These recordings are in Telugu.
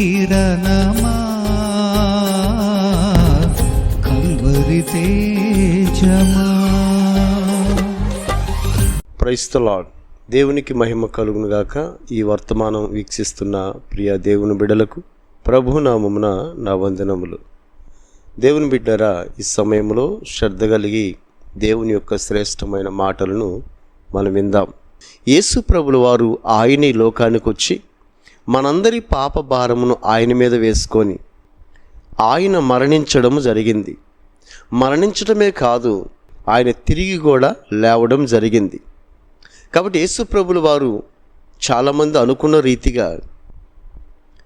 కిరణమా? కల్వరి తేజమా? దేవునికి మహిమ కలుగునుగాక ఈ వర్తమానం వీక్షిస్తున్న ప్రియ దేవుని బిడలకు ప్రభునామమున నా వందనములు. దేవుని బిడ్డరా ఈ సమయంలో శ్రద్ధ కలిగి దేవుని యొక్క శ్రేష్టమైన మాటలను మనం విందాం. యేసు ప్రభుల వారు ఆయన లోకానికి వచ్చి మనందరి పాప భారమును ఆయన మీద వేసుకొని ఆయన మరణించడం జరిగింది. మరణించడమే కాదు ఆయన తిరిగి కూడా లేవడం జరిగింది. కాబట్టి యేసుప్రభులు వారు చాలామంది అనుకున్న రీతిగా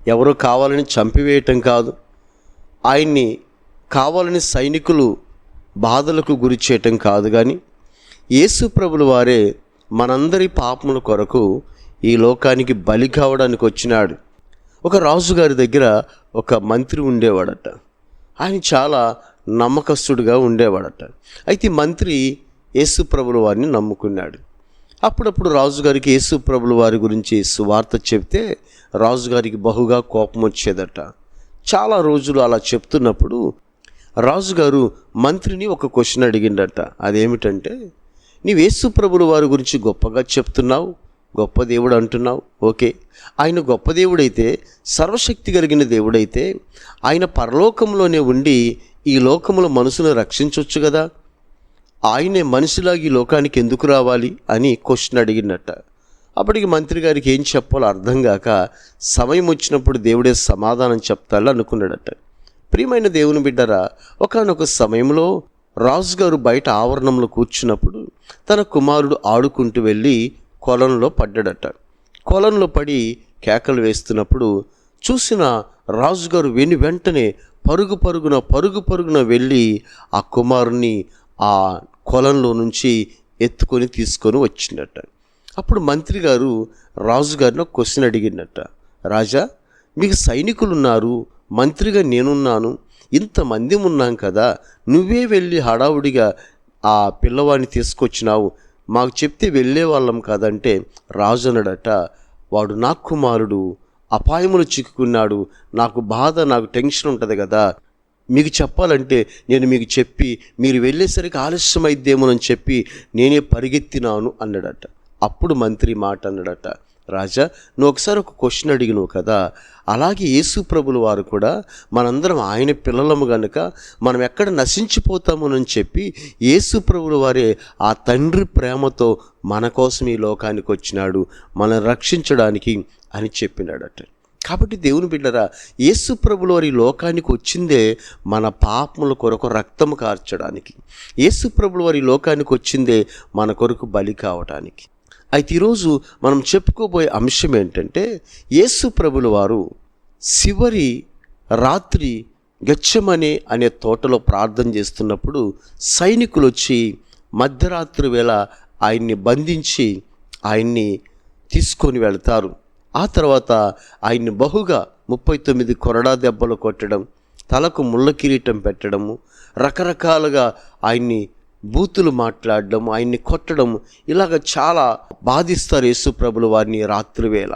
ఎవరో కావాలని చంపివేయటం కాదు ఆయన్ని కావాలని సైనికులు బాధలకు గురి చేయటం కాదు. కానీ యేసుప్రభులు వారే మనందరి పాపముల కొరకు ఈ లోకానికి బలి కావడానికి వచ్చినాడు. ఒక రాజుగారి దగ్గర ఒక మంత్రి ఉండేవాడట. ఆయన చాలా నమ్మకస్తుడిగా ఉండేవాడట. అయితే మంత్రి యేసు ప్రభుల వారిని నమ్ముకున్నాడు. అప్పుడప్పుడు రాజుగారికి యేసు ప్రభుల వారి గురించి సువార్త చెప్తే రాజుగారికి బహుగా కోపం వచ్చేదట. చాలా రోజులు అలా చెప్తున్నప్పుడు రాజుగారు మంత్రిని ఒక క్వశ్చన్ అడిగిండట. అదేమిటంటే నీవు యేసు ప్రభుల వారి గురించి గొప్పగా చెప్తున్నావు? గొప్ప దేవుడు అంటున్నావు? ఓకే. ఆయన గొప్ప దేవుడైతే సర్వశక్తి కలిగిన దేవుడైతే ఆయన పరలోకంలోనే ఉండి ఈ లోకంలో మనసును రక్షించవచ్చు కదా? ఆయనే మనిషిలాగా ఈ లోకానికి ఎందుకు రావాలి అని క్వశ్చన్ అడిగినట్ట. అప్పటికి మంత్రి గారికి ఏం చెప్పాలో అర్థం కాక సమయం వచ్చినప్పుడు దేవుడే సమాధానం చెప్తాడు అనుకున్నాడట. ప్రియమైన దేవుని బిడ్డరా ఒకనొక సమయంలో రాజుగారు బయట ఆవరణంలో కూర్చున్నప్పుడు తన కుమారుడు ఆడుకుంటూ వెళ్ళి కొలంలో పడ్డాడట. కొలంలో పడి కేకలు వేస్తున్నప్పుడు చూసిన రాజుగారు వెను వెంటనే పరుగు పరుగున పరుగు పరుగున వెళ్ళి ఆ కుమారుని ఆ కొలంలో నుంచి ఎత్తుకొని తీసుకొని వచ్చిండట అప్పుడు మంత్రి గారు రాజుగారిని ఒక క్వశ్చన్ అడిగిండట రాజా మీకు సైనికులు ఉన్నారు మంత్రిగా నేనున్నాను ఇంతమంది ఉన్నాం కదా నువ్వే వెళ్ళి హడావుడిగా ఆ పిల్లవాడిని తీసుకొచ్చినావు మాకు చెప్తే వెళ్ళే వాళ్ళం కాదంటే రాజు అన్నాడట వాడు నా కుమారుడు అపాయములు చిక్కుకున్నాడు నాకు బాధ నాకు టెన్షన్ ఉంటుంది కదా. మీకు చెప్పాలంటే నేను మీకు చెప్పి మీరు వెళ్ళేసరికి ఆలస్యం అయిద్దేమోనని చెప్పి నేనే పరిగెత్తినాను అన్నాడట. అప్పుడు మంత్రి మాట అన్నాడట. రాజా నువ్వు ఒకసారి ఒక క్వశ్చన్ అడిగినావు కదా? అలాగే యేసు ప్రభులు వారు కూడా మనందరం ఆయన పిల్లలము గనుక మనం ఎక్కడ నశించిపోతామోనని చెప్పి యేసు ప్రభులు వారే ఆ తండ్రి ప్రేమతో మన కోసం ఈ లోకానికి వచ్చినాడు మనం రక్షించడానికి అని చెప్పినాడట. కాబట్టి దేవుని బిడ్డరా యేసు ప్రభుల వారి లోకానికి వచ్చిందే మన పాపముల కొరకు రక్తము కార్చడానికి. యేసు ప్రభుల వారి లోకానికి వచ్చిందే మన కొరకు బలి కావటానికి. అయితే ఈరోజు మనం చెప్పుకోబోయే అంశం ఏంటంటే యేసు ప్రభుల వారు చివరి రాత్రి గచ్చమనే అనే తోటలో ప్రార్థన చేస్తున్నప్పుడు సైనికులు వచ్చి మధ్యరాత్రి వేళ ఆయన్ని బంధించి ఆయన్ని తీసుకొని వెళ్తారు. ఆ తర్వాత ఆయన్ని బహుగా ముప్పై తొమ్మిది కొరడా దెబ్బలు కొట్టడం తలకు ముళ్ళ కిరీటం పెట్టడము రకరకాలుగా ఆయన్ని బూతులు మాట్లాడడం ఆయన్ని కొట్టడం ఇలాగ చాలా బాధిస్తారు యేసు ప్రభులు వారిని రాత్రివేళ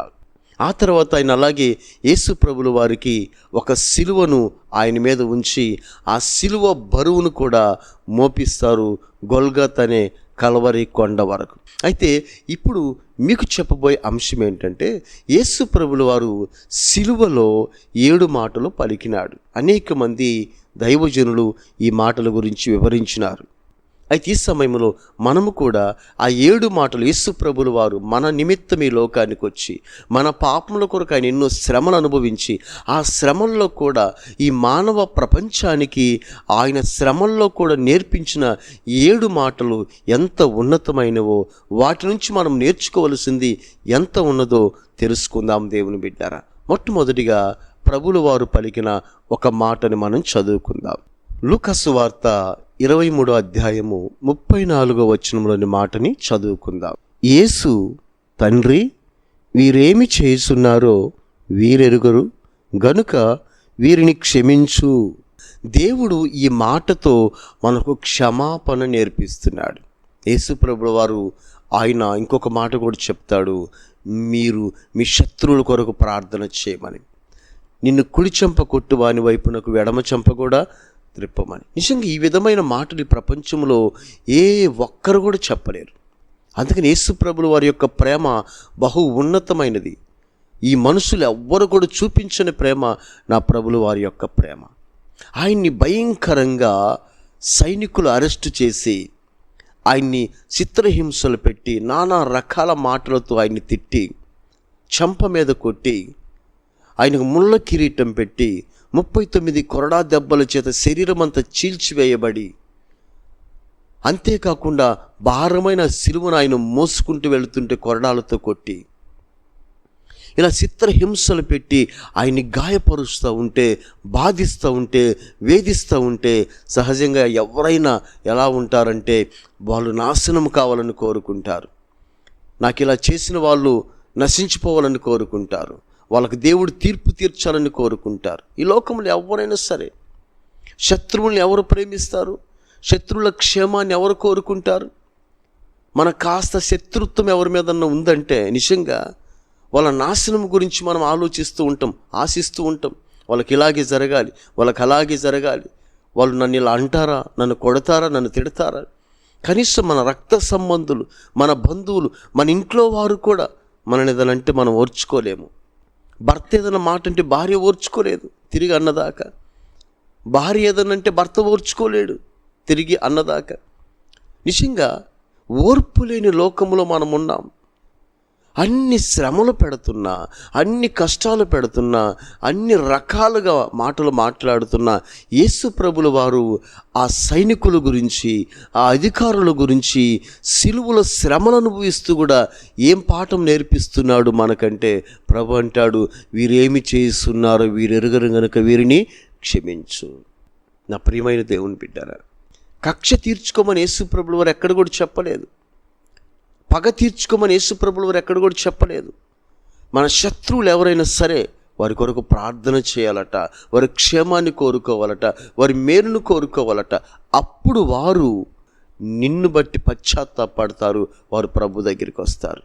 ఆ తర్వాత ఆయన అలాగే యేసు ప్రభులు వారికి ఒక సిలువను ఆయన మీద ఉంచి ఆ సిలువ బరువును కూడా మోపిస్తారు గొల్గత్ అనే కలవరి కొండ వరకు. అయితే ఇప్పుడు మీకు చెప్పబోయే అంశం ఏంటంటే యేసు ప్రభులు వారు సిలువలో ఏడు మాటలు పలికినాడు. అనేక మంది దైవజనులు ఈ మాటల గురించి వివరించినారు. అయితే ఈ సమయంలో మనము కూడా ఆ ఏడు మాటలు యేసు ప్రభులు వారు మన నిమిత్తం ఈ లోకానికి వచ్చి మన పాపముల కొరకు ఆయన ఎన్నో శ్రమలు అనుభవించి ఆ శ్రమల్లో కూడా ఈ మానవ ప్రపంచానికి ఆయన శ్రమల్లో కూడా నేర్పించిన ఏడు మాటలు ఎంత ఉన్నతమైనవో వాటి నుంచి మనం నేర్చుకోవలసింది ఎంత ఉన్నదో తెలుసుకుందాం దేవుని బిడ్డారా. మొట్టమొదటిగా ప్రభులు వారు పలికిన ఒక మాటని మనం చదువుకుందాం. లుకసు వార్త ఇరవై మూడో అధ్యాయము ముప్పై నాలుగో వచనంలోని మాటని చదువుకుందాం. యేసు తండ్రి వీరేమి చేస్తున్నారో వీరెరుగరు. గనుక వీరిని క్షమించు. దేవుడు ఈ మాటతో మనకు క్షమాపణ నేర్పిస్తున్నాడు. యేసుప్రభుల వారు ఆయన ఇంకొక మాట కూడా చెప్తాడు. మీరు మీ శత్రువుల కొరకు ప్రార్థన చేయమని. నిన్ను కుడి చెంప కొట్టు వాని వైపునకు ఎడమ చెంప కూడా త్రిప్పమని. నిజంగా ఈ విధమైన మాటలు ఈ ప్రపంచంలో ఏ ఒక్కరు కూడా చెప్పలేరు. అందుకని యేసుప్రభులు వారి యొక్క ప్రేమ బహు ఉన్నతమైనది. ఈ మనుషులు ఎవ్వరు కూడా చూపించని ప్రేమ నా ప్రభులు వారి యొక్క ప్రేమ. ఆయన్ని భయంకరంగా సైనికులు అరెస్టు చేసి ఆయన్ని చిత్రహింసలు పెట్టి నానా రకాల మాటలతో ఆయన్ని తిట్టి చంప మీద కొట్టి ఆయనకు ముళ్ళ కిరీటం పెట్టి ముప్పై తొమ్మిది కొరడా దెబ్బల చేత శరీరం అంతా చీల్చివేయబడి అంతేకాకుండా భారమైన సిలువను ఆయన మోసుకుంటూ వెళుతుంటే కొరడాలతో కొట్టి ఇలా చిత్రహింసలు పెట్టి ఆయన్ని గాయపరుస్తూ ఉంటే బాధిస్తూ ఉంటే వేధిస్తూ ఉంటే సహజంగా ఎవరైనా ఎలా ఉంటారంటే వాళ్ళు నాశనం కావాలని కోరుకుంటారు. నాకు ఇలా చేసిన వాళ్ళు నశించిపోవాలని కోరుకుంటారు. వాళ్ళకి దేవుడు తీర్పు తీర్చాలని కోరుకుంటారు. ఈ లోకంలో ఎవరైనా సరే శత్రువుల్ని ఎవరు ప్రేమిస్తారు? శత్రువుల క్షేమాన్ని ఎవరు కోరుకుంటారు? మన కాస్త శత్రుత్వం ఎవరి మీదన్నా ఉందంటే నిజంగా వాళ్ళ నాశనం గురించి మనం ఆలోచిస్తూ ఉంటాం ఆశిస్తూ ఉంటాం. వాళ్ళకి ఇలాగే జరగాలి వాళ్ళకి అలాగే జరగాలి. వాళ్ళు నన్ను ఇలా అంటారా? నన్ను కొడతారా? నన్ను తిడతారా? కనీసం మన రక్త సంబంధులు మన బంధువులు మన ఇంట్లో వారు కూడా మనని అంటే మనం ఓర్చుకోలేము. భర్త ఏదైనా మాట అంటే భార్య ఓర్చుకోలేదు తిరిగి అన్నదాకా. భార్య ఏదనంటే భర్త ఓర్చుకోలేడు తిరిగి అన్నదాకా. నిజంగా ఓర్పు లేని లోకంలో మనం ఉన్నాం. అన్ని శ్రమలు పెడుతున్నా అన్ని కష్టాలు పెడుతున్నా అన్ని రకాలుగా మాటలు మాట్లాడుతున్న యేసు ప్రభుల వారు ఆ సైనికుల గురించి ఆ అధికారుల గురించి సిలువుల శ్రమలు అనుభవిస్తూ కూడా ఏం పాఠం నేర్పిస్తున్నాడు మనకంటే? ప్రభు అంటాడు వీరేమి చేస్తున్నారో వీరెరుగరు గనుక వీరిని క్షమించు. నా ప్రియమైన దేవుని బిడ్డారా కక్ష తీర్చుకోమని యేసు ప్రభుల వారు ఎక్కడ కూడా చెప్పలేదు. పగ తీర్చుకోమని యేసుప్రభులు వారు ఎక్కడ కూడా చెప్పలేదు. మన శత్రువులు ఎవరైనా సరే వారి కొరకు ప్రార్థన చేయాలట వారి క్షేమాన్ని కోరుకోవాలట వారి మేలును కోరుకోవాలట. అప్పుడు వారు నిన్ను బట్టి పశ్చాత్తాపడతారు వారు ప్రభు దగ్గరికి వస్తారు.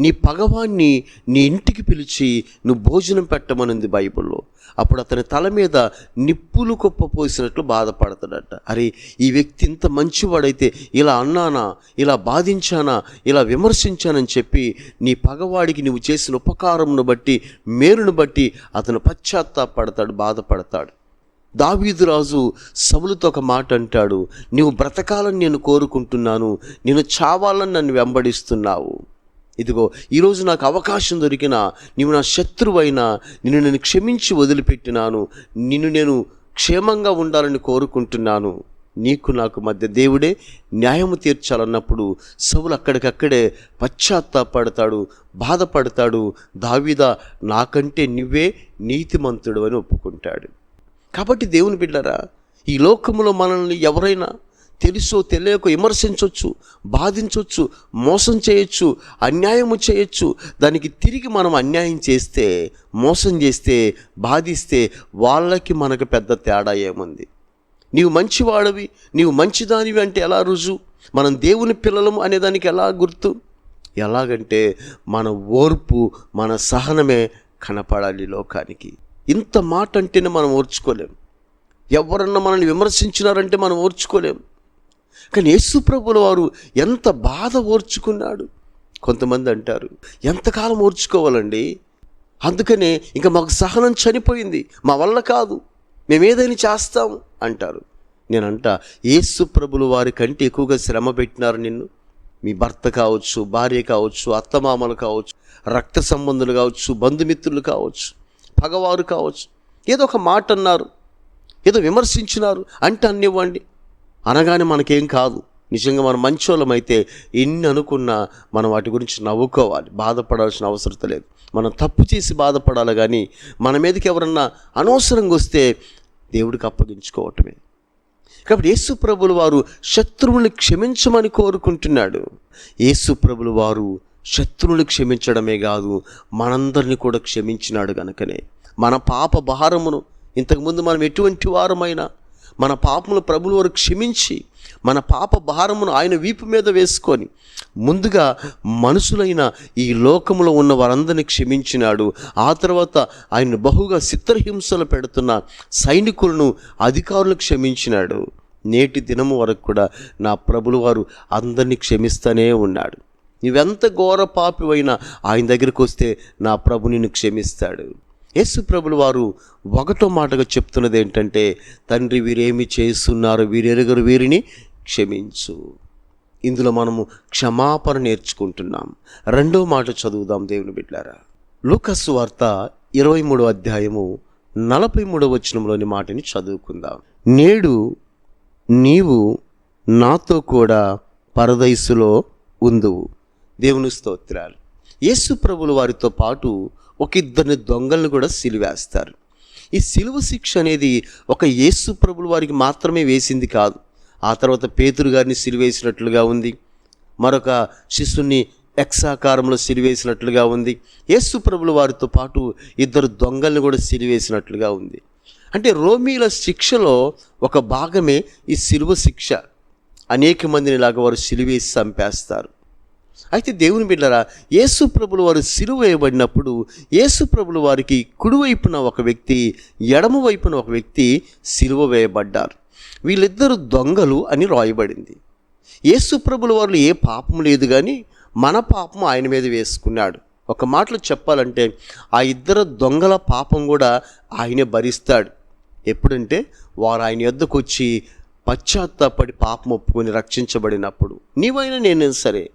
నీ పగవాన్ని నీ ఇంటికి పిలిచి నువ్వు భోజనం పెట్టమనుంది బైబిల్లో. అప్పుడు అతని తల మీద నిప్పులు కుప్ప పోసినట్లు బాధపడతాడట. అరే ఈ వ్యక్తి ఇంత మంచివాడైతే ఇలా అన్నానా ఇలా బాధించానా ఇలా విమర్శించానని చెప్పి నీ పగవాడికి నువ్వు చేసిన ఉపకారంను బట్టి మేలును బట్టి అతను పశ్చాత్తాపడతాడు బాధపడతాడు. దావీదు రాజు సవులతో ఒక మాట అంటాడు నీవు బ్రతకాలని నేను కోరుకుంటున్నాను నేను చావాలని నన్ను వెంబడిస్తున్నావు. ఇదిగో ఈరోజు నాకు అవకాశం దొరికిన నీవు నా శత్రువైన నిన్ను నేను క్షమించి వదిలిపెట్టినాను నిన్ను నేను క్షేమంగా ఉండాలని కోరుకుంటున్నాను. నీకు నాకు మధ్య దేవుడే న్యాయము తీర్చాలన్నప్పుడు సవులు అక్కడికక్కడే పశ్చాత్తాపడతాడు బాధపడతాడు దావీద నాకంటే నువ్వే నీతిమంతుడు అని ఒప్పుకుంటాడు. కాబట్టి దేవుని బిడ్డరా ఈ లోకములో మనల్ని ఎవరైనా తెలుసో తెలియక విమర్శించవచ్చు బాధించవచ్చు మోసం చేయొచ్చు అన్యాయము చేయొచ్చు. దానికి తిరిగి మనం అన్యాయం చేస్తే మోసం చేస్తే బాధిస్తే వాళ్ళకి మనకు పెద్ద తేడా ఏముంది? నీవు మంచివాడవి నీవు మంచిదానివి అంటే ఎలా రుజువు? మనం దేవుని పిల్లలము అనేదానికి ఎలా గుర్తు? ఎలాగంటే మన ఓర్పు మన సహనమే కనపడాలి లోకానికి. ఇంత మాట అంటేనే మనం ఓర్చుకోలేం. ఎవరన్నా మనల్ని విమర్శించినారంటే మనం ఓర్చుకోలేం. కానీ యేసుప్రభుల వారు ఎంత బాధ ఓర్చుకున్నాడు. కొంతమంది అంటారు ఎంతకాలం ఓర్చుకోవాలండి? అందుకనే ఇంకా మాకు సహనం చనిపోయింది మా వల్ల కాదు మేము ఏదైనా చేస్తాం అంటారు. నేనంట యేసు ప్రభులు వారి కంటే ఎక్కువగా శ్రమ పెట్టినారు నిన్ను. మీ భర్త కావచ్చు భార్య కావచ్చు అత్తమామలు కావచ్చు రక్త సంబంధులు కావచ్చు బంధుమిత్రులు కావచ్చు పగవారు కావచ్చు. ఏదో ఒక మాట అన్నారు ఏదో విమర్శించినారు అంటే అన్నివ్వండి అనగానే మనకేం కాదు. నిజంగా మనం మంచోళ్ళమైతే ఎన్ని అనుకున్నా మనం వాటి గురించి నవ్వుకోవాలి. బాధపడాల్సిన అవసరం లేదు. మనం తప్పు చేసి బాధపడాలి కానీ మన మీదకి ఎవరన్నా అనవసరంగా వస్తే దేవుడికి అప్పగించుకోవటమే. కాబట్టి యేసు ప్రభులు వారు శత్రువుని క్షమించమని కోరుకుంటున్నాడు. యేసు ప్రభులు వారు శత్రువుని క్షమించడమే కాదు మనందరిని కూడా క్షమించినాడు కనుకనే మన పాప భారమును ఇంతకుముందు మనం ఎటువంటి వారమైనా మన పాపములు ప్రభుల వారు క్షమించి మన పాప భారమును ఆయన వీపు మీద వేసుకొని ముందుగా మనుషులైన ఈ లోకములో ఉన్న వారందరినీ క్షమించినాడు. ఆ తర్వాత ఆయన బహుగా చిత్రహింసలు పెడుతున్న సైనికులను అధికారులు క్షమించినాడు. నేటి దినము వరకు కూడా నా ప్రభులు వారు అందరినీ క్షమిస్తూనే ఉన్నాడు. నువ్వెంత ఘోర పాపివైనా ఆయన దగ్గరికి వస్తే నా ప్రభు నిన్ను క్షమిస్తాడు. యేసు ప్రభులు వారు ఒకటో మాటగా చెప్తున్నది ఏంటంటే తండ్రి వీరేమి చేస్తున్నారు వీరెరుగరు వీరిని క్షమించు. ఇందులో మనము క్షమాపణ నేర్చుకుంటున్నాం. రెండో మాట చదువుదాం దేవుని బిడ్డారా లూకస్సు వార్త ఇరవై మూడో అధ్యాయము నలభై మూడో వచనంలోని మాటని చదువుకుందాం. నేడు నీవు నాతో కూడా పరదైసులో ఉందువు. దేవుని స్తోత్రాలు. యేసు ప్రభులు వారితో పాటు ఒక ఇద్దరిని దొంగలను కూడా సిలివేస్తారు ఈ సిలువ శిక్ష అనేది ఒక యేసు ప్రభులు వారికి మాత్రమే వేసింది కాదు. ఆ తర్వాత పేతురు గారిని సిలివేసినట్లుగా ఉంది. మరొక శిష్యుని ఎక్సాకారంలో సిలివేసినట్లుగా ఉంది. యేసు ప్రభులు వారితో పాటు ఇద్దరు దొంగల్ని కూడా సిలివేసినట్లుగా ఉంది. అంటే రోమీల శిక్షలో ఒక భాగమే ఈ సిలువ శిక్ష. అనేక మందిని ఇలాగ వారు సిలివేసి చంపేస్తారు. అయితే దేవుని బిడ్డరా యేసు ప్రభులు వారు సిలువ వేయబడినప్పుడు యేసు ప్రభులు వారికి కుడివైపున ఒక వ్యక్తి ఎడమ వైపున ఒక వ్యక్తి సిలువ వేయబడ్డారు. వీళ్ళిద్దరు దొంగలు అని రాయబడింది. యేసు ప్రభుల వారు ఏ పాపం లేదు కానీ మన పాపం ఆయన మీద వేసుకున్నాడు. ఒక మాటలో చెప్పాలంటే ఆ ఇద్దరు దొంగల పాపం కూడా ఆయనే భరిస్తాడు. ఎప్పుడంటే వారు ఆయన యొద్దకు వచ్చి పశ్చాత్తాపడి పాపం ఒప్పుకొని రక్షించబడినప్పుడు. నీవైనా నేనైనా సరే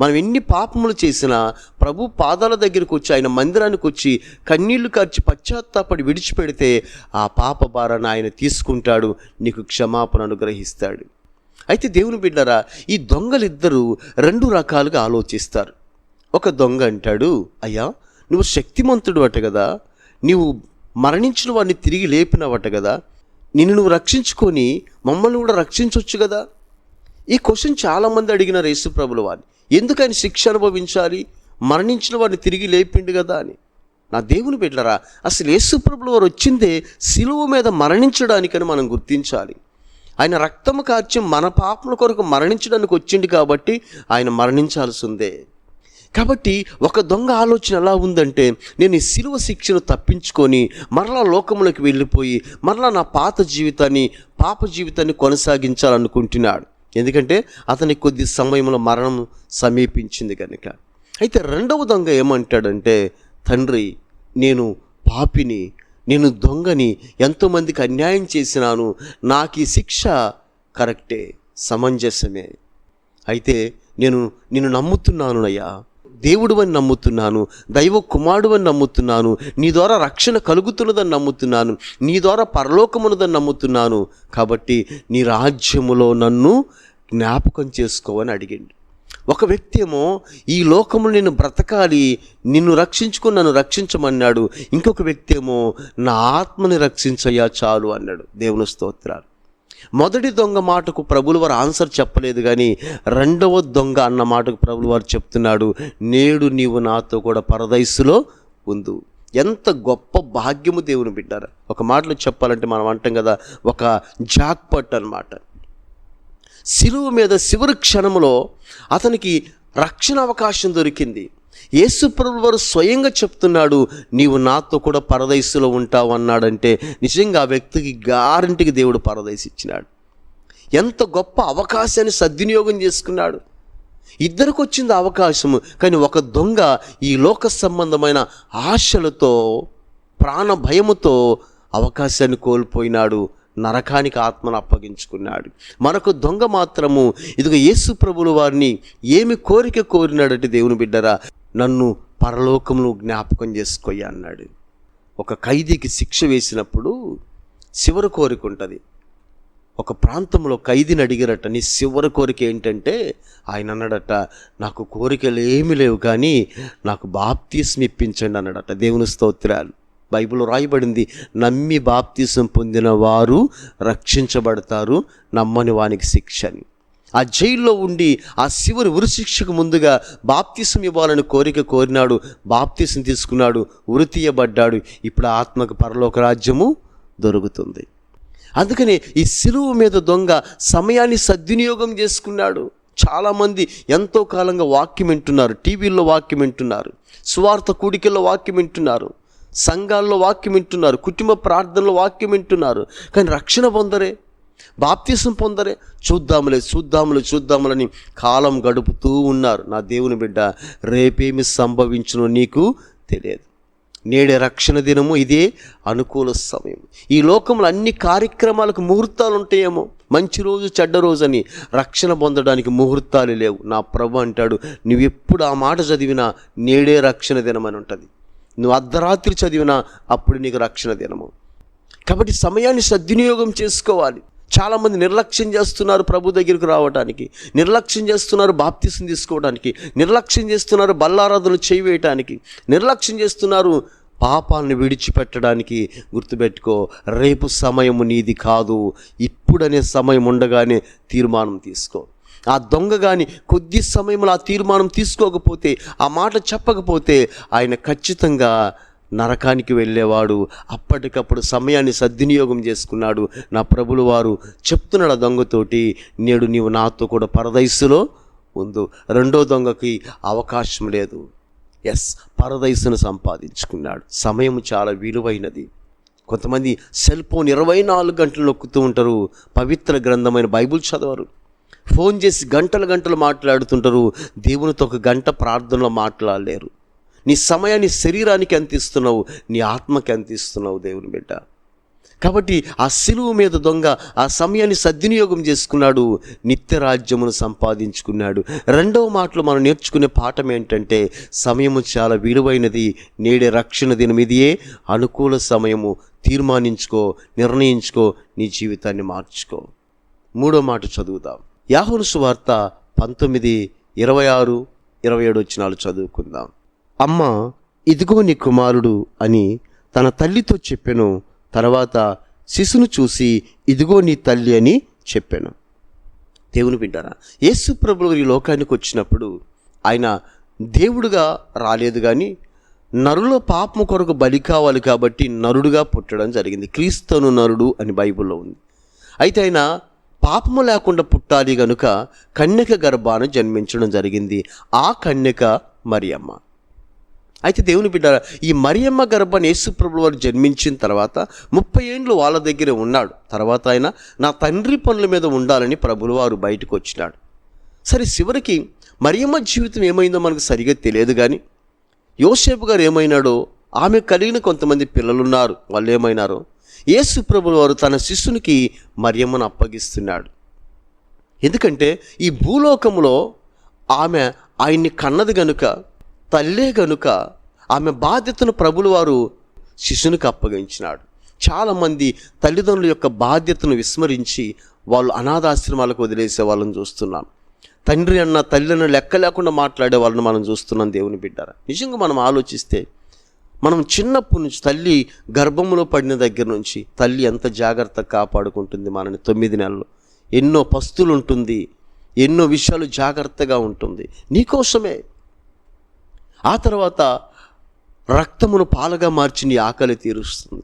మనం ఎన్ని పాపములు చేసినా ప్రభు పాదాల దగ్గరికి వచ్చి ఆయన మందిరానికి వచ్చి కన్నీళ్ళు కార్చి పశ్చాత్తాపడి విడిచిపెడితే ఆ పాప భారాన్ని ఆయన తీసుకుంటాడు నీకు క్షమాపణ అనుగ్రహిస్తాడు. అయితే దేవుని బిడ్డరా ఈ దొంగలిద్దరూ రెండు రకాలుగా ఆలోచిస్తారు. ఒక దొంగ అంటాడు అయ్యా నువ్వు శక్తిమంతుడు అట కదా నీవు మరణించిన వాడిని తిరిగి లేపినవట కదా నిన్ను నువ్వు రక్షించుకొని మమ్మల్ని కూడా రక్షించవచ్చు కదా? ఈ క్వశ్చన్ చాలామంది అడిగినారు యేసుప్రభుల వారిని. ఎందుకని శిక్ష అనుభవించాలి? మరణించిన వారిని తిరిగి లేపిండు కదా అని. నా దేవుని బిడ్డరా అసలు యేసుప్రభులు వారు వచ్చిందే సిలువ మీద మరణించడానికని మనం గుర్తించాలి. ఆయన రక్తము కార్చి మన పాపల కొరకు మరణించడానికి వచ్చింది కాబట్టి ఆయన మరణించాల్సిందే. కాబట్టి ఒక దొంగ ఆలోచన ఎలా ఉందంటే నేను ఈ సిలువ శిక్షను తప్పించుకొని మరలా లోకంలోకి వెళ్ళిపోయి మరలా నా పాత జీవితాన్ని పాప జీవితాన్ని కొనసాగించాలనుకుంటున్నాడు. ఎందుకంటే అతనికి కొద్ది సమయంలో మరణం సమీపించింది కనుక. అయితే రెండవ దొంగ ఏమంటాడంటే తండ్రి నేను పాపిని నేను దొంగని ఎంతోమందికి అన్యాయం చేసినాను నాకు ఈ శిక్ష కరెక్టే సమంజసమే. అయితే నేను నిన్ను నమ్ముతున్నాను అయ్యా దేవుడు అని నమ్ముతున్నాను దైవ కుమారుడు అని నమ్ముతున్నాను నీ ద్వారా రక్షణ కలుగుతున్నదని నమ్ముతున్నాను నీ ద్వారా పరలోకమున్నదని నమ్ముతున్నాను. కాబట్టి నీ రాజ్యములో నన్ను జ్ఞాపకం చేసుకోవని అడిగిండు. ఒక వ్యక్తి ఏమో ఈ లోకములు నేను బ్రతకాలి నిన్ను రక్షించుకుని నన్ను రక్షించమన్నాడు. ఇంకొక వ్యక్తి ఏమో నా ఆత్మని రక్షించయ్యా చాలు అన్నాడు. దేవుని స్తోత్రాలు. మొదటి దొంగ మాటకు ప్రభులవారు ఆన్సర్ చెప్పలేదు కానీ రెండవ దొంగ అన్న మాటకు ప్రభులవారు చెప్తున్నాడు నేడు నీవు నాతో కూడా పరదైసులో ఉందు ఎంత గొప్ప భాగ్యము దేవుని బిడ్డారు. ఒక మాటలో చెప్పాలంటే మనం అంటాం కదా ఒక జాక్పట్ అన్నమాట. శిలువు మీద చివరి క్షణంలో అతనికి రక్షణ అవకాశం దొరికింది. యేసుప్రభు వారు స్వయంగా చెప్తున్నాడు నీవు నాతో కూడా పరదైసులో ఉంటావు అన్నాడంటే నిజంగా ఆ వ్యక్తికి గ్యారంటీకి దేవుడు పరదైసు ఇచ్చినాడు ఎంత గొప్ప అవకాశాన్ని సద్వినియోగం చేసుకున్నాడు. ఇద్దరికి వచ్చింది అవకాశము కానీ ఒక దొంగ ఈ లోక సంబంధమైన ఆశలతో ప్రాణ భయముతో అవకాశాన్ని కోల్పోయినాడు నరకానికి ఆత్మను అప్పగించుకున్నాడు. మరొక దొంగ మాత్రము ఇదిగో యేసు ప్రభులు వారిని ఏమి కోరిక కోరినాడంటే దేవుని బిడ్డరా నన్ను పరలోకమును జ్ఞాపకం చేసుకోయ్యా అన్నాడు. ఒక ఖైదీకి శిక్ష వేసినప్పుడు చివరి కోరిక ఉంటుంది. ఒక ప్రాంతంలో ఖైదీని అడిగారట నీ చివరి కోరిక ఏంటంటే? ఆయన అన్నాడట నాకు కోరికలు ఏమీ లేవు కానీ నాకు బాప్తీసం ఇప్పించండి అన్నాడట దేవుని స్తోత్రాలు. బైబిల్లో రాయబడింది నమ్మి బాప్తీసం పొందిన వారు రక్షించబడతారు నమ్మని వానికి శిక్ష అని ఆ జైల్లో ఉండి ఆ శివుని ఉరిశిక్షకు ముందుగా బాప్తీసం ఇవ్వాలని కోరిక కోరినాడు బాప్తీసం తీసుకున్నాడు ఉరి తీయబడ్డాడు ఇప్పుడు ఆత్మకు పరలోక రాజ్యము దొరుకుతుంది. అందుకని ఈ సిలువు మీద దొంగ సమయాన్ని సద్వినియోగం చేసుకున్నాడు. చాలామంది ఎంతో కాలంగా వాక్యం వింటున్నారు టీవీల్లో వాక్యం వింటున్నారు స్వార్థ కూడికల్లో వాక్యం వింటున్నారు సంఘాల్లో వాక్యం వింటున్నారు కుటుంబ ప్రార్థనలో వాక్యం వింటున్నారు. కానీ రక్షణ పొందరే. బాప్తీసం పొందరే. చూద్దాములే చూద్దాములే చూద్దాములని కాలం గడుపుతూ ఉన్నారు. నా దేవుని బిడ్డ రేపేమి సంభవించునో నీకు తెలియదు. నేడే రక్షణ దినము ఇదే అనుకూల సమయం. ఈ లోకంలో అన్ని కార్యక్రమాలకు ముహూర్తాలు ఉంటాయేమో. మంచి రోజు చెడ్డ రోజు అని రక్షణ పొందడానికి ముహూర్తాలు లేవు. నా ప్రభు అంటాడు నువ్వు ఎప్పుడు ఆ మాట చదివినా నేడే రక్షణ దినం అని ఉంటుంది. నువ్వు అర్ధరాత్రి చదివినా అప్పుడు నీకు రక్షణ దినము. కాబట్టి సమయాన్ని సద్వినియోగం చేసుకోవాలి. చాలామంది నిర్లక్ష్యం చేస్తున్నారు ప్రభు దగ్గరికి రావడానికి నిర్లక్ష్యం చేస్తున్నారు బాప్తిసం తీసుకోవడానికి నిర్లక్ష్యం చేస్తున్నారు బల్లారాధనలు చేయవేయటానికి నిర్లక్ష్యం చేస్తున్నారు పాపాలను విడిచిపెట్టడానికి గుర్తుపెట్టుకో రేపు సమయము నీది కాదు ఇప్పుడనే సమయం ఉండగానే తీర్మానం తీసుకో. ఆ దొంగ కానీ కొద్ది సమయంలో ఆ తీర్మానం తీసుకోకపోతే ఆ మాట చెప్పకపోతే ఆయన ఖచ్చితంగా నరకానికి వెళ్ళేవాడు. అప్పటికప్పుడు సమయాన్ని సద్వినియోగం చేసుకున్నాడు. నా ప్రభులు వారు చెప్తున్నాడు ఆ దొంగతోటి నేడు నీవు నాతో కూడా పరదైసులో ఉందు రెండో దొంగకి అవకాశం లేదు. ఎస్ పరదైసును సంపాదించుకున్నాడు. సమయం చాలా విలువైనది. కొంతమంది సెల్ ఫోన్ ఇరవై నాలుగు గంటలు నొక్కుతూ ఉంటారు. పవిత్ర గ్రంథమైన బైబుల్ చదవరు. ఫోన్ చేసి గంటలు గంటలు మాట్లాడుతుంటారు. దేవునితో ఒక గంట ప్రార్థనలో మాట్లాడలేరు. నీ సమయాన్ని శరీరానికి అందిస్తున్నావు నీ ఆత్మకి అందిస్తున్నావు దేవుని బిడ్డ. కాబట్టి ఆ సిలువు మీద దొంగ ఆ సమయాన్ని సద్వినియోగం చేసుకున్నాడు నిత్య రాజ్యమును సంపాదించుకున్నాడు. రెండవ మాటలో మనం నేర్చుకునే పాఠం ఏంటంటే సమయము చాలా విలువైనది నేడే రక్షణ దినం ఇదియే అనుకూల సమయము తీర్మానించుకో నిర్ణయించుకో నీ జీవితాన్ని మార్చుకో. మూడో మాట చదువుదాం. యాహోను సువార్త పంతొమ్మిది ఇరవై ఆరు ఇరవై ఏడు వచ్చినాలు చదువుకుందాం. అమ్మ ఇదిగో నీ కుమారుడు అని తన తల్లితో చెప్పెను. తర్వాత శిశును చూసి ఇదిగో నీ తల్లి అని చెప్పాను. దేవుని వింటారా యేసు ప్రభువు ఈ లోకానికి వచ్చినప్పుడు ఆయన దేవుడుగా రాలేదు కానీ నరుల పాపము కొరకు బలి కావాలి కాబట్టి నరుడుగా పుట్టడం జరిగింది. క్రీస్తును నరుడు అని బైబిల్లో ఉంది. అయితే ఆయన పాపము లేకుండా పుట్టాలి గనుక కన్యక గర్భాన జన్మించడం జరిగింది. ఆ కన్యక మరియమ్మ. అయితే దేవుని బిడ్డ ఈ మరియమ్మ గర్భాన్ని యేసుప్రభుల వారు జన్మించిన తర్వాత ముప్పై ఏండ్లు వాళ్ళ దగ్గరే ఉన్నాడు. తర్వాత ఆయన నా తండ్రి పనుల మీద ఉండాలని ప్రభులు వారు బయటకు వచ్చినాడు. సరే చివరికి మరియమ్మ జీవితం ఏమైందో మనకు సరిగా తెలియదు కానీ యోసేపు గారు ఏమైనాడో ఆమె కలిగిన కొంతమంది పిల్లలున్నారు. వాళ్ళు ఏమైనారో యేసుప్రభులు వారు తన శిష్యునికి మరియమ్మను అప్పగిస్తున్నాడు. ఎందుకంటే ఈ భూలోకంలో ఆమె ఆయన్ని కన్నది గనుక తల్లే గనుక ఆమె బాధ్యతను ప్రభులు వారు శిశునికి అప్పగించినాడు చాలామంది తల్లిదండ్రుల యొక్క బాధ్యతను విస్మరించి వాళ్ళు అనాథాశ్రమాలకు వదిలేసే వాళ్ళని చూస్తున్నాం. తండ్రి అన్న తల్లిని లెక్క లేకుండా మాట్లాడే వాళ్ళని మనం చూస్తున్నాం దేవుని బిడ్డారా. నిజంగా మనం ఆలోచిస్తే మనం చిన్నప్పటి నుంచి తల్లి గర్భంలో పడిన దగ్గర నుంచి తల్లి ఎంత జాగ్రత్త కాపాడుకుంటుంది మనని తొమ్మిది నెలలు. ఎన్నో పస్తులు ఉంటుంది ఎన్నో విషయాలు జాగ్రత్తగా ఉంటుంది. నీకోసమే ఆ తర్వాత రక్తమును పాలుగా మార్చి నీ ఆకలి తీరుస్తుంది.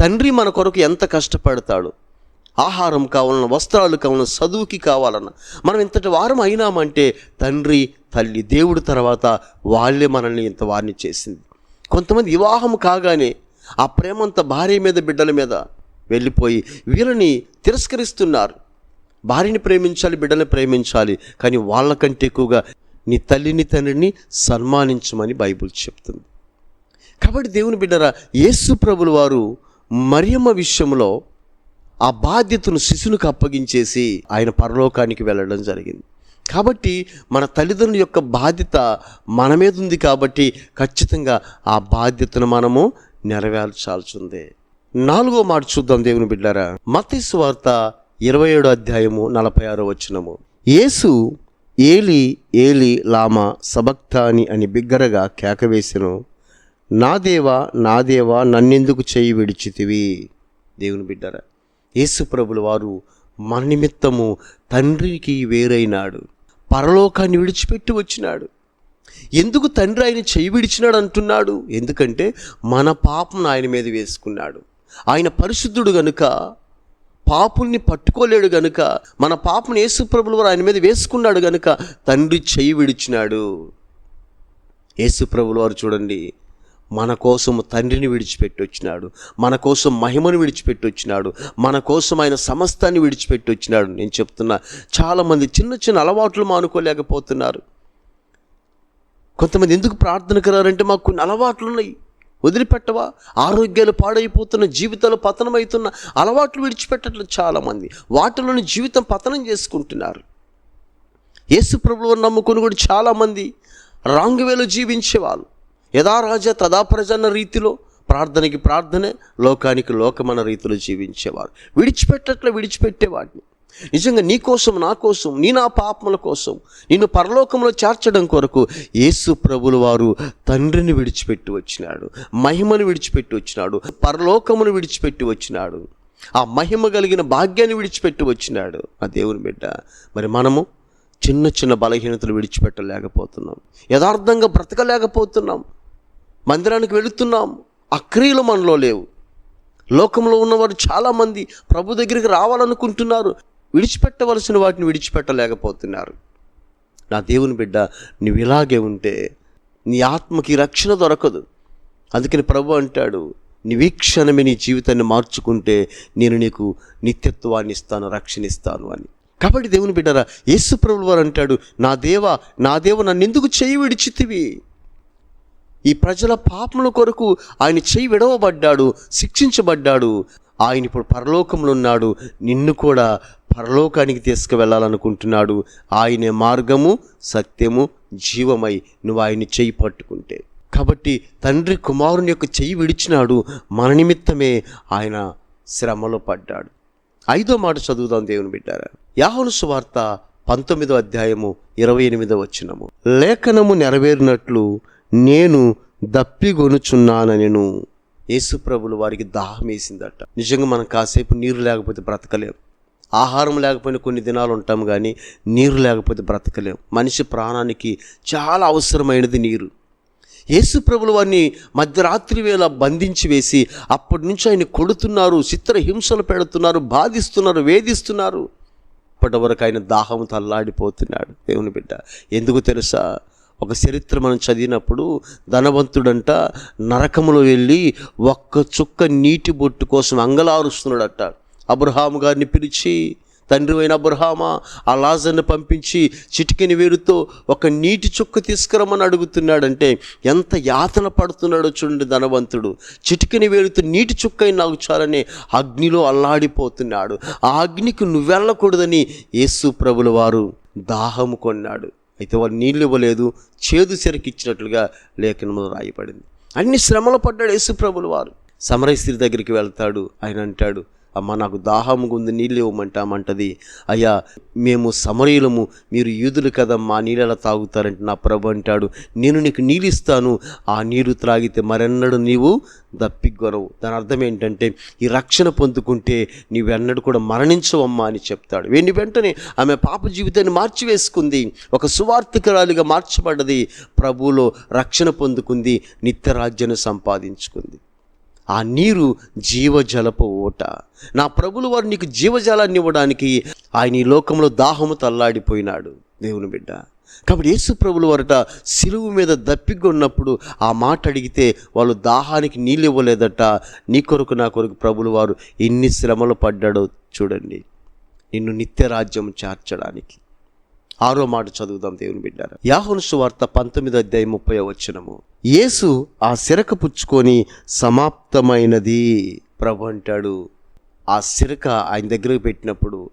తండ్రి మన కొరకు ఎంత కష్టపడతాడు? ఆహారం కావాలన్నా వస్త్రాలు కావాలన్న చదువుకి కావాలన్నా మనం ఇంతటి వారం అయినామంటే తండ్రి తల్లి దేవుడు తర్వాత వాళ్ళే మనల్ని ఇంత వారిని చేసింది. కొంతమంది వివాహం కాగానే ఆ ప్రేమంతా భార్య మీద బిడ్డల మీద వెళ్ళిపోయి వీళ్ళని తిరస్కరిస్తున్నారు. భార్యని ప్రేమించాలి బిడ్డని ప్రేమించాలి కానీ వాళ్ళకంటే ఎక్కువగా నీ తల్లిని తండ్రిని సన్మానించమని బైబుల్ చెప్తుంది. కాబట్టి దేవుని బిడ్డరా యేసు ప్రభులు వారు మరియమ్మ విషయంలో ఆ బాధ్యతను శిశునికి అప్పగించేసి ఆయన పరలోకానికి వెళ్ళడం జరిగింది. కాబట్టి మన తల్లిదండ్రుల యొక్క బాధ్యత మన మీద ఉంది కాబట్టి ఖచ్చితంగా ఆ బాధ్యతను మనము నెరవేర్చాల్సిందే. నాలుగో మాట చూద్దాం దేవుని బిడ్డారా. మతీసు వార్త ఇరవై ఏడో అధ్యాయము నలభై ఆరో వచ్చినము యేసు ఏలి ఏలి లామా సబక్తాని అని బిగ్గరగా కేకవేసెను నా దేవా నా దేవా నన్నెందుకు చేయి విడిచితివి? దేవుని బిడ్డరా యేసుప్రభుల వారు మన నిమిత్తము తండ్రికి వేరైనాడు. పరలోకాన్ని విడిచిపెట్టి వచ్చినాడు. ఎందుకు తండ్రి ఆయన చేయి విడిచినాడు అంటున్నాడు? ఎందుకంటే మన పాపం ఆయన మీద వేసుకున్నాడు. ఆయన పరిశుద్ధుడు గనుక పాపుల్ని పట్టుకోలేడు గనుక మన పాపను యేసుప్రభులు వారు ఆయన మీద వేసుకున్నాడు గనుక తండ్రి చెయ్యి విడిచినాడు. యేసుప్రభులు వారు చూడండి మన కోసం తండ్రిని విడిచిపెట్టి వచ్చినాడు మన కోసం మహిమను విడిచిపెట్టి వచ్చినాడు మన కోసం ఆయన సమస్తాన్ని విడిచిపెట్టి వచ్చినాడు నేను చెప్తున్నా చాలామంది చిన్న చిన్న అలవాట్లు మానుకోలేకపోతున్నారు. కొంతమంది ఎందుకు ప్రార్థనకు రారంటే మాకు కొన్ని అలవాట్లు ఉన్నాయి వదిలిపెట్టవా? ఆరోగ్యాలు పాడైపోతున్న జీవితాలు పతనమవుతున్న అలవాట్లు విడిచిపెట్టట్లు చాలామంది వాటిలోని జీవితం పతనం చేసుకుంటున్నారు. యేసు ప్రభువుని నమ్ముకుని కూడా చాలామంది రాంగ్ వేలో జీవించేవాళ్ళు. యథా రాజా తదా ప్రజన్న రీతిలో ప్రార్థనకి ప్రార్థనే లోకానికి లోకమన్న రీతిలో జీవించేవారు. విడిచిపెట్టట్లు విడిచిపెట్టేవాడిని. నిజంగా నీ కోసం నా కోసం నీ నా పాపముల కోసం నిన్ను పరలోకంలో చేర్చడం కొరకు యేసు ప్రభులు వారు తండ్రిని విడిచిపెట్టి వచ్చినాడు మహిమను విడిచిపెట్టి వచ్చినాడు పరలోకమును విడిచిపెట్టి వచ్చినాడు. ఆ మహిమ కలిగిన భాగ్యాన్ని విడిచిపెట్టి వచ్చినాడు. ఆ దేవుని బిడ్డ మరి మనము చిన్న చిన్న బలహీనతలు విడిచిపెట్టలేకపోతున్నాం. యథార్థంగా బ్రతకలేకపోతున్నాం. మందిరానికి వెళుతున్నాం. అక్రియలు మనలో లేవు. లోకంలో ఉన్నవారు చాలామంది ప్రభు దగ్గరికి రావాలనుకుంటున్నారు. విడిచిపెట్టవలసిన వాటిని విడిచిపెట్టలేకపోతున్నారు. నా దేవుని బిడ్డ నువ్వు ఇలాగే ఉంటే నీ ఆత్మకి రక్షణ దొరకదు. అందుకని ప్రభు అంటాడు నివీక్షణమే నీ జీవితాన్ని మార్చుకుంటే నేను నీకు నిత్యత్వాన్ని ఇస్తాను రక్షణ ఇస్తాను అని. కాబట్టి దేవుని బిడ్డరా యేసు ప్రభులు వారు అంటాడు నా దేవ నా దేవ నన్ను ఎందుకు చేయి విడిచితివి? ఈ ప్రజల పాపముల కొరకు ఆయన చేయి విడవబడ్డాడు శిక్షించబడ్డాడు. ఆయన ఇప్పుడు పరలోకంలో ఉన్నాడు. నిన్ను కూడా పరలోకానికి తీసుకువెళ్ళాలనుకుంటున్నాడు. ఆయనే మార్గము సత్యము జీవమై నువ్వు ఆయన్ని చేయి పట్టుకుంటే. కాబట్టి తండ్రి కుమారుని యొక్క చెయ్యి విడిచినాడు. మన నిమిత్తమే ఆయన శ్రమలో పడ్డాడు. ఐదో మాట చదువుదాం దేవుని బిడ్డారా. యాహోను సువార్త పంతొమ్మిదో అధ్యాయము ఇరవై ఎనిమిదో వచ్చినము లేఖనము నెరవేరినట్లు నేను దప్పిగొనుచున్నానను యేసుప్రభులు వారికి దాహం వేసిందట. నిజంగా మనం కాసేపు నీరు లేకపోతే బ్రతకలేము. ఆహారం లేకపోయినా కొన్ని దినాలు ఉంటాం కానీ నీరు లేకపోతే బ్రతకలేం. మనిషి ప్రాణానికి చాలా అవసరమైనది నీరు. యేసు ప్రభులు వారిని మధ్యరాత్రి వేళ బంధించి వేసి అప్పటి నుంచి ఆయన కొడుతున్నారు చిత్ర హింసలు పెడుతున్నారు బాధిస్తున్నారు వేధిస్తున్నారు. ఇప్పటివరకు ఆయన దాహం తల్లాడిపోతున్నాడు. దేవుని బిడ్డ ఎందుకు తెలుసా? ఒక చరిత్ర మనం చదివినప్పుడు ధనవంతుడంట నరకములో వెళ్ళి ఒక్క చుక్క నీటి బొట్టు కోసం అంగలారుస్తున్నాడట. అబ్రహాము గారిని పిలిచి తండ్రి అయిన అబ్రహామా ఆ లాజర్ని పంపించి చిటికెని వేరుతో ఒక నీటి చుక్క తీసుకురమ్మని అడుగుతున్నాడంటే ఎంత యాతన పడుతున్నాడో చూడండి ధనవంతుడు. చిటికెని వేరుతో నీటి చుక్క నాకు చాలని అగ్నిలో అల్లాడిపోతున్నాడు. ఆ అగ్నికి నువ్వెళ్ళకూడదని యేసు ప్రభుల వారు దాహము కొన్నాడు. అయితే వారు నీళ్ళు ఇవ్వలేదు చేదు సెరకిచ్చినట్లుగా లేఖనంలో రాయబడింది. అన్ని శ్రమలు పడ్డాడు యేసు ప్రభుల వారు. సమరస్త్రీ దగ్గరికి వెళ్తాడు ఆయన అంటాడు అమ్మ నాకు దాహముగా ఉంది నీళ్ళు ఇవ్వమంటామంటది అయ్యా మేము సమరయులము మీరు యూదులు కదమ్మా నీళ్ళు ఎలా తాగుతారంటే నా ప్రభు అంటాడు. నేను నీకు నీళ్ళు ఇస్తాను ఆ నీరు త్రాగితే మరెన్నడూ నీవు దప్పిగొనవు దాని అర్థం ఏంటంటే ఈ రక్షణ పొందుకుంటే నీవెన్నడు కూడా మరణించవమ్మా అని చెప్తాడు. వెండి వెంటనే ఆమె పాప జీవితాన్ని మార్చివేసుకుంది. ఒక సువార్థికరాలుగా మార్చబడ్డది. ప్రభువులో రక్షణ పొందుకుంది నిత్యరాజ్యాన్ని సంపాదించుకుంది. ఆ నీరు జీవజలపు ఓట నా ప్రభులు వారు నీకు జీవజలాన్ని ఇవ్వడానికి ఆయన ఈ లోకంలో దాహము తల్లాడిపోయినాడు. దేవుని బిడ్డ. కాబట్టి యేసు ప్రభులు వారట సిలువు మీద దప్పిగొన్నప్పుడు ఆ మాట అడిగితే వాళ్ళు దాహానికి నీళ్ళు ఇవ్వలేదట. నీ కొరకు నా కొరకు ప్రభులు వారు ఎన్ని శ్రమలు పడ్డాడో చూడండి. నిన్ను నిత్యరాజ్యం చేర్చడానికి. ఆరో మాట చదువుదాం దేవుని బిడ్డారు. యాహోను సువార్త పంతొమ్మిది అధ్యాయం ముప్పై వచ్చినము యేసు ఆ సిరక పుచ్చుకొని సమాప్తమైనది ప్రభు అంటాడు. ఆ సిరక ఆయన దగ్గరకు పెట్టినప్పుడు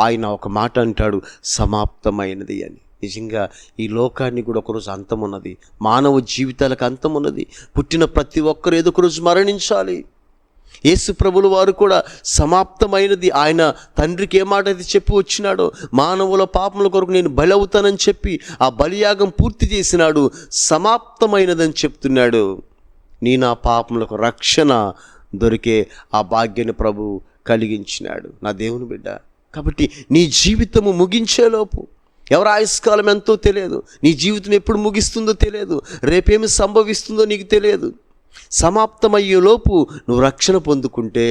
ఆయన ఒక మాట అంటాడు సమాప్తమైనది అని. నిజంగా ఈ లోకాన్ని కూడా ఒకరోజు అంతం ఉన్నది మానవ జీవితాలకు అంతం ఉన్నది పుట్టిన ప్రతి ఒక్కరు ఏదో ఒకరోజు మరణించాలి. యేసు ప్రభులు వారు కూడా సమాప్తమైనది. ఆయన తండ్రికి ఏ మాట అయితే చెప్పి వచ్చినాడో మానవుల పాపముల కొరకు నేను బలి అవుతానని చెప్పి ఆ బలియాగం పూర్తి చేసినాడు సమాప్తమైనదని చెప్తున్నాడు. నీ నా పాపములకు రక్షణ దొరికే ఆ భాగ్యను ప్రభు కలిగించినాడు. నా దేవుని బిడ్డ కాబట్టి నీ జీవితము ముగించేలోపు ఎవరి ఆయుష్కాలం ఎంతో తెలియదు నీ జీవితం ఎప్పుడు ముగిస్తుందో తెలియదు రేపేమి సంభవిస్తుందో నీకు తెలియదు. సమాప్తమయ్యేలోపు నువ్వు రక్షణ పొందుకుంటే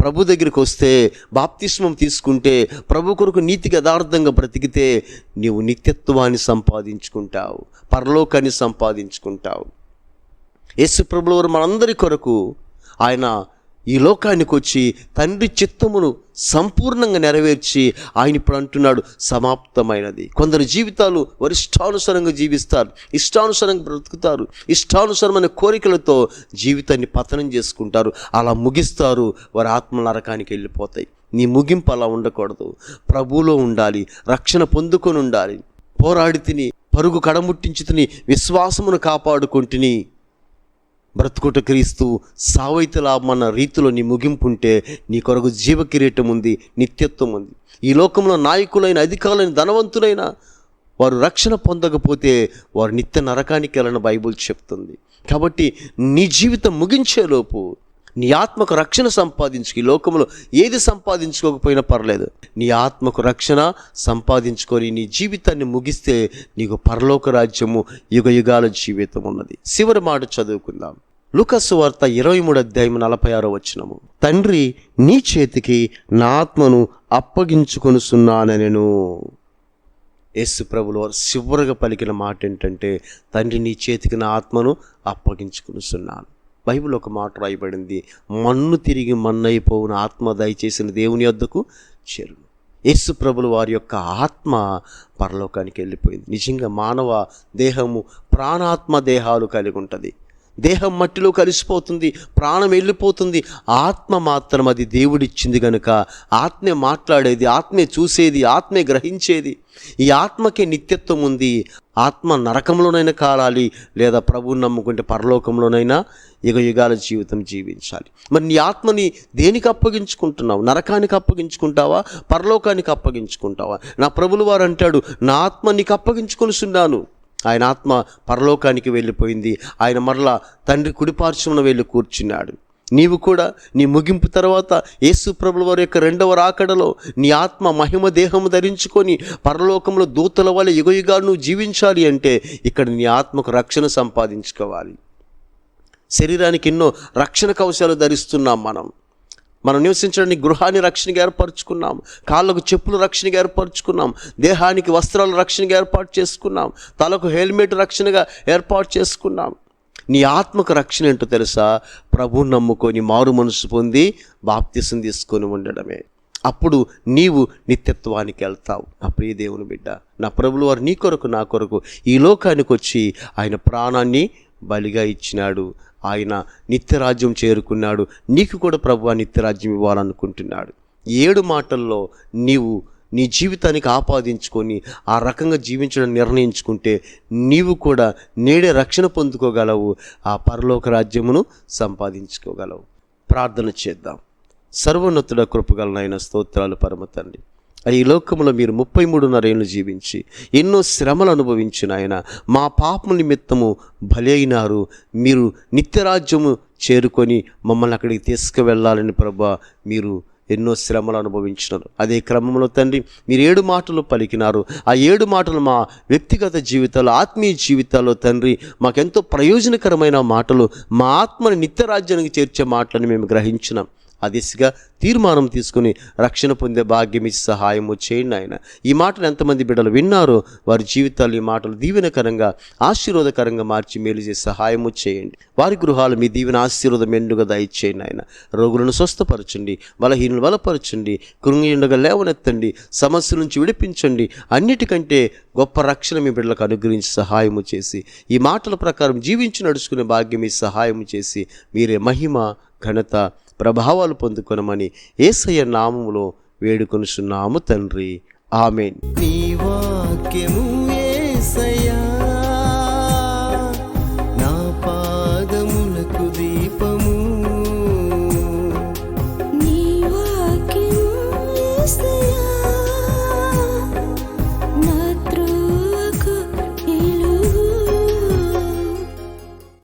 ప్రభు దగ్గరికి వస్తే బాప్తిస్మం తీసుకుంటే ప్రభు కొరకు నీతికి యథార్థంగా బ్రతికితే నీవు నిత్యత్వాన్ని సంపాదించుకుంటావు పరలోకాన్ని సంపాదించుకుంటావు. యేసు ప్రభులవారు మనందరి కొరకు ఆయన ఈ లోకానికి వచ్చి తండ్రి చిత్తమును సంపూర్ణంగా నెరవేర్చి ఆయన ఇప్పుడు అంటున్నాడు సమాప్తమైనది. కొందరు జీవితాలు వారి ఇష్టానుసారంగా జీవిస్తారు ఇష్టానుసారంగా బ్రతుకుతారు ఇష్టానుసారమైన కోరికలతో జీవితాన్ని పతనం చేసుకుంటారు. అలా ముగిస్తారు వారి ఆత్మ నరకానికి వెళ్ళిపోతాయి. నీ ముగింపు అలా ఉండకూడదు. ప్రభువులో ఉండాలి రక్షణ పొందుకొని ఉండాలి. పోరాడి తిని పరుగు కడముట్టించి తిని విశ్వాసమును కాపాడుకుంటుని బ్రతుకుట క్రీస్తు సావైత లాభమన్న రీతిలో నీ ముగింపు ఉంటే నీ కొరకు జీవ కిరీటం ఉంది నిత్యత్వం ఉంది. ఈ లోకంలో నాయకులైన అధికారులైన ధనవంతులైన వారు రక్షణ పొందకపోతే వారు నిత్య నరకానికి వెళ్ళని బైబుల్ చెప్తుంది. కాబట్టి నీ జీవితం ముగించేలోపు నీ ఆత్మకు రక్షణ సంపాదించుకు. ఈ లోకంలో ఏది సంపాదించుకోకపోయినా పర్లేదు. నీ ఆత్మకు రక్షణ సంపాదించుకొని నీ జీవితాన్ని ముగిస్తే నీకు పరలోక రాజ్యము యుగ యుగాల జీవితం ఉన్నది. చివరి మాట చదువుకుందాం. లుకసు వార్త ఇరవై మూడు అధ్యాయం నలభై ఆరో వచ్చినము తండ్రి నీ చేతికి నా ఆత్మను అప్పగించుకొనుసున్నానెను యేసు ప్రభులు వారు చివరిగా పలికిన మాట ఏంటంటే తండ్రి నీ చేతికి నా ఆత్మను అప్పగించుకునిస్తున్నాను బైబిల్ ఒక మాట రాయబడింది మన్ను తిరిగి మన్నైపోవున ఆత్మ దయచేసిన దేవుని వద్దకు చేరును. యేసు ప్రభులు వారి యొక్క ఆత్మ పరలోకానికి వెళ్ళిపోయింది. నిజంగా మానవ దేహము ప్రాణాత్మ దేహాలు కలిగి ఉంటుంది. దేహం మట్టిలో కలిసిపోతుంది ప్రాణం వెళ్ళిపోతుంది. ఆత్మ మాత్రం అది దేవుడిచ్చింది గనుక ఆత్మే మాట్లాడేది ఆత్మే చూసేది ఆత్మే గ్రహించేది. ఈ ఆత్మకే నిత్యత్వం ఉంది. ఆత్మ నరకంలోనైనా కాలాలి లేదా ప్రభువుని నమ్ముకుంటే పరలోకంలోనైనా యుగ యుగాల జీవితం జీవించాలి. మరి నీ ఆత్మని దేనికి అప్పగించుకుంటున్నావు? నరకానికి అప్పగించుకుంటావా? పరలోకానికి అప్పగించుకుంటావా? నా ప్రభులు వారు అంటాడు నా ఆత్మ నీకు అప్పగించుకొనిస్తున్నాను ఆయన ఆత్మ పరలోకానికి వెళ్ళిపోయింది. ఆయన మరలా తండ్రి కుడిపార్శ్వమున వెళ్ళి కూర్చున్నాడు. నీవు కూడా నీ ముగింపు తర్వాత యేసు ప్రభుల వారి యొక్క రెండవ రాకడలో నీ ఆత్మ మహిమ దేహము ధరించుకొని పరలోకంలో దూతల వల్ల యుగయుగాలు నువ్వు జీవించాలి అంటే ఇక్కడ నీ ఆత్మకు రక్షణ సంపాదించుకోవాలి. శరీరానికి ఎన్నో రక్షణ కవచాలు ధరిస్తున్నాం మనం. మనం నివసించడానికి గృహాన్ని రక్షణగా ఏర్పరచుకున్నాం. కాళ్ళకు చెప్పులు రక్షణగా ఏర్పరచుకున్నాం. దేహానికి వస్త్రాలు రక్షణగా ఏర్పాటు చేసుకున్నాం. తలకు హెల్మెట్ రక్షణగా ఏర్పాటు చేసుకున్నాం. నీ ఆత్మకు రక్షణ ఏంటో తెలుసా? ప్రభు నమ్ముకొని మారు మనసు పొంది బాప్తిసం తీసుకొని ఉండడమే. అప్పుడు నీవు నిత్యత్వానికి వెళ్తావు. నా ప్రియ దేవుని బిడ్డ నా ప్రభులు వారు నీ కొరకు నా కొరకు ఈ లోకానికి వచ్చి ఆయన ప్రాణాన్ని బలిగా ఇచ్చినాడు. ఆయన నిత్యరాజ్యం చేరుకున్నాడు. నీకు కూడా ప్రభు నిత్యరాజ్యం ఇవ్వాలనుకుంటున్నాడు. ఏడు మాటల్లో నీవు నీ జీవితానికి ఆపాదించుకొని ఆ రకంగా జీవించడం నిర్ణయించుకుంటే నీవు కూడా నేడే రక్షణ పొందుకోగలవు. ఆ పరలోక రాజ్యమును సంపాదించుకోగలవు. ప్రార్థన చేద్దాం. సర్వోన్నతుడ కృపగలనైన స్తోత్రాలు పరమ తండ్రి. ఈ లోకంలో మీరు ముప్పై మూడున్నర ఏళ్ళు జీవించి ఎన్నో శ్రమలు అనుభవించిన ఆయన మా పాపం నిమిత్తము భలే అయినారు. మీరు నిత్యరాజ్యము చేరుకొని మమ్మల్ని అక్కడికి తీసుకువెళ్ళాలని ప్రభా మీరు ఎన్నో శ్రమలు అనుభవించినారు. అదే క్రమంలో తండ్రి మీరు ఏడు మాటలు పలికినారు. ఆ ఏడు మాటలు మా వ్యక్తిగత జీవితాల్లో ఆత్మీయ జీవితాల్లో తండ్రి మాకెంతో ప్రయోజనకరమైన మాటలు మా ఆత్మని నిత్యరాజ్యానికి చేర్చే మాటలని మేము గ్రహించినాం. ఆ దిశగా తీర్మానం తీసుకుని రక్షణ పొందే భాగ్యం ఇచ్చి సహాయము చేయండి ఆయన. ఈ మాటలు ఎంతమంది బిడ్డలు విన్నారో వారి జీవితాలు ఈ మాటలు దీవెనకరంగా ఆశీర్వాదకరంగా మార్చి మేలు చేసి సహాయము చేయండి. వారి గృహాలు మీ దీవెన ఆశీర్వాదం మెండుగా దయచేయండి ఆయన. రోగులను స్వస్థపరచండి బలహీనులు బలపరచండి కృంగియుండగా లేవనెత్తండి సమస్య నుంచి విడిపించండి. అన్నిటికంటే గొప్ప రక్షణ మీ బిడ్డలకు అనుగ్రహించి సహాయము చేసి ఈ మాటల ప్రకారం జీవించి నడుచుకునే భాగ్యం మీ సహాయం చేసి మీరే మహిమ ఘనత ప్రభావాలు పొందుకొనమని ఏసయ్య నామములో వేడుకొనుచున్నాము తండ్రి. ఆమెన్. నీ వాక్యము